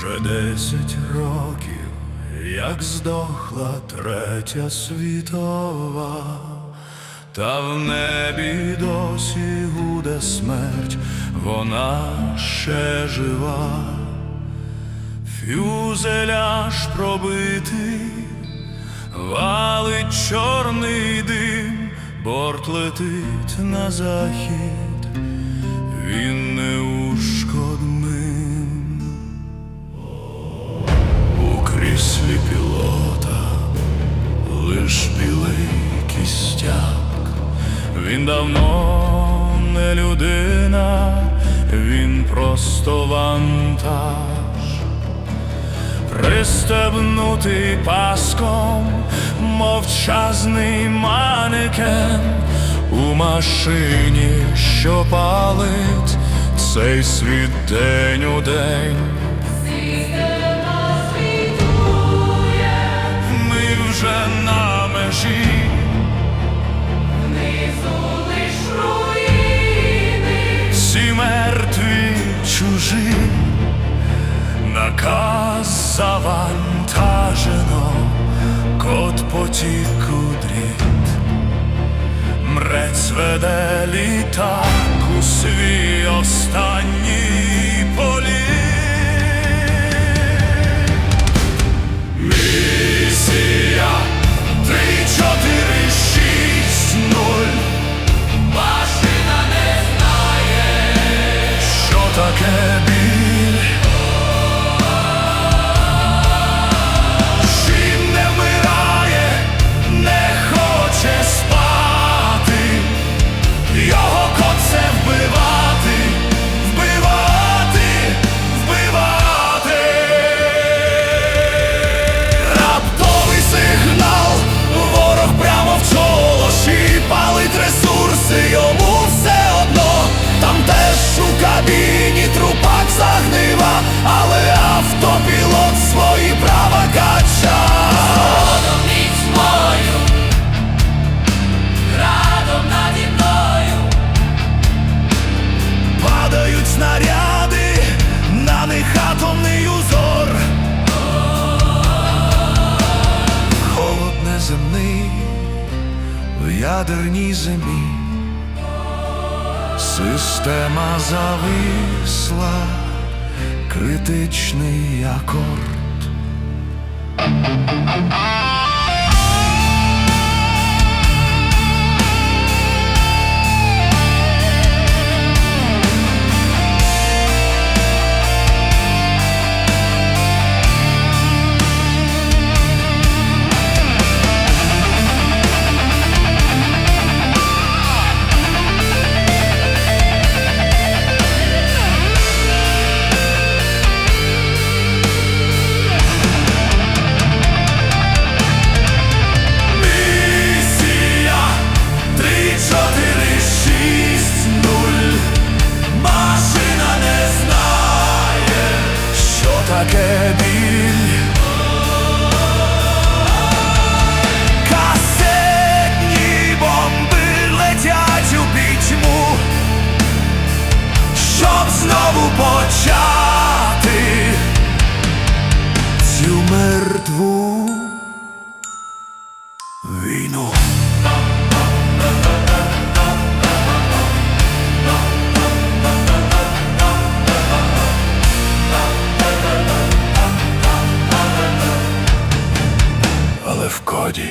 Тридцять років, як здохла третя світова, та в небі досі гуде смерть, вона ще жива, фюзеляж пробитий, валить чорний дим, борт летить на захід, кістяк. Він давно не людина, він просто вантаж. Пристебнутий паском, мовчазний манекен у машині, що палить цей світ день у день. Ми вже на межі, наказ завантажено, кот потік у дріт, мрець веде літак ядерній землі Система зависла, критичний акорд. Мертву війну. Але в коді.